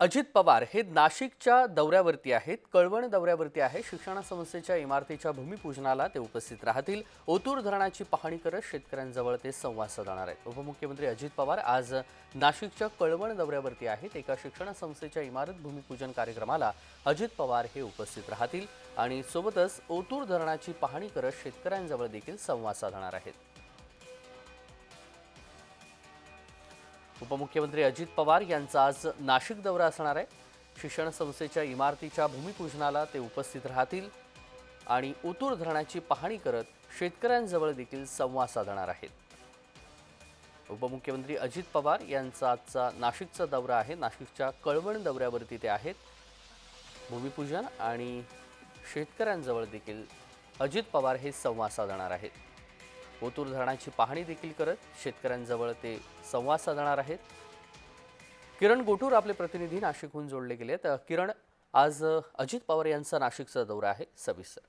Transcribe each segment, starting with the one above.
अजित पवार हे नाशिकच्या दौऱ्यावरती आहेत कळवण दौऱ्यावरती आहे. शिक्षण संस्थेच्या इमारतीच्या भूमिपूजनाला ते उपस्थित राहतील. ओतूर धरणाची पाहणी करत शेतकऱ्यांजवळ ते संवाद साधणार आहेत. उपमुख्यमंत्री अजित पवार आज नाशिकच्या कळवण दौऱ्यावरती आहेत. एका शिक्षण संस्थेच्या इमारत भूमिपूजन कार्यक्रमाला अजित पवार हे उपस्थित राहतील आणि सोबतच ओतूर धरणाची पाहणी करत शेतकऱ्यांजवळ देखील संवाद साधणार आहेत. उपमुख्यमंत्री अजित पवार यांचा आज नाशिक दौरा असणार आहे. शिक्षण संस्थेच्या इमारतीच्या भूमिपूजनाला ते उपस्थित राहतील आणि उतूर धरणाची पाहणी करत शेतकऱ्यांजवळ देखील संवाद साधणार आहेत. उपमुख्यमंत्री अजित पवार यांचा आजचा नाशिकचा दौरा आहे. नाशिकच्या कळवण दौऱ्यावरती ते आहेत. भूमिपूजन आणि शेतकऱ्यांजवळ देखील अजित पवार हे संवाद साधणार आहेत. ओतूर धरणाची पाहणी देखील करत शेतकऱ्यांजवळ ते संवाद साधणार आहेत. किरण गोटूर आपले प्रतिनिधी नाशिकहून जोडले गेले तर किरण आज अजित पवार यांचा नाशिकचा दौरा आहे सविस्तर.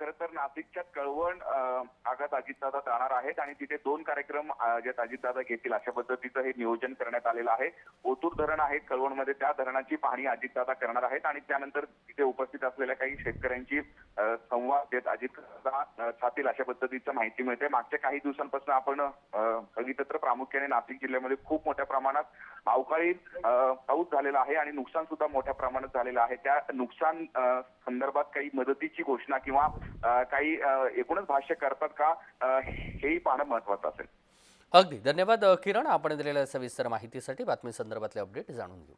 खरं तर नाशिकच्या कळवण आघात भागात अजितदादा जाणार आहेत आणि तिथे दोन कार्यक्रम ज्यात अजितदादा घेतील. अशा पद्धतीचं हे नियोजन करण्यात आलेलं आहे. ओतूर धरण आहे कळवणमध्ये. त्या धरणाची पाहणी अजितदादा करणार आहेत आणि त्यानंतर तिथे उपस्थित असलेल्या काही शेतकऱ्यांची संवाद देत अजितदादा अ, साधतील अशा पद्धतीचं माहिती मिळते. मागच्या काही दिवसांपासून आपण सगळीतत्र प्रामुख्याने नाशिक जिल्ह्यामध्ये खूप मोठ्या प्रमाणात अवकाळी पाऊस झालेला आहे आणि नुकसान सुद्धा मोठ्या प्रमाणात झालेलं आहे. त्या नुकसान संदर्भात काही मदतीची घोषणा किंवा काही एकूणच भाष्य करतात का हेही पाहणं महत्वाचं असेल. अगदी. धन्यवाद किरण. आपण दिलेल्या सविस्तर माहितीसाठी बातमी संदर्भातले अपडेट जाणून घेऊ.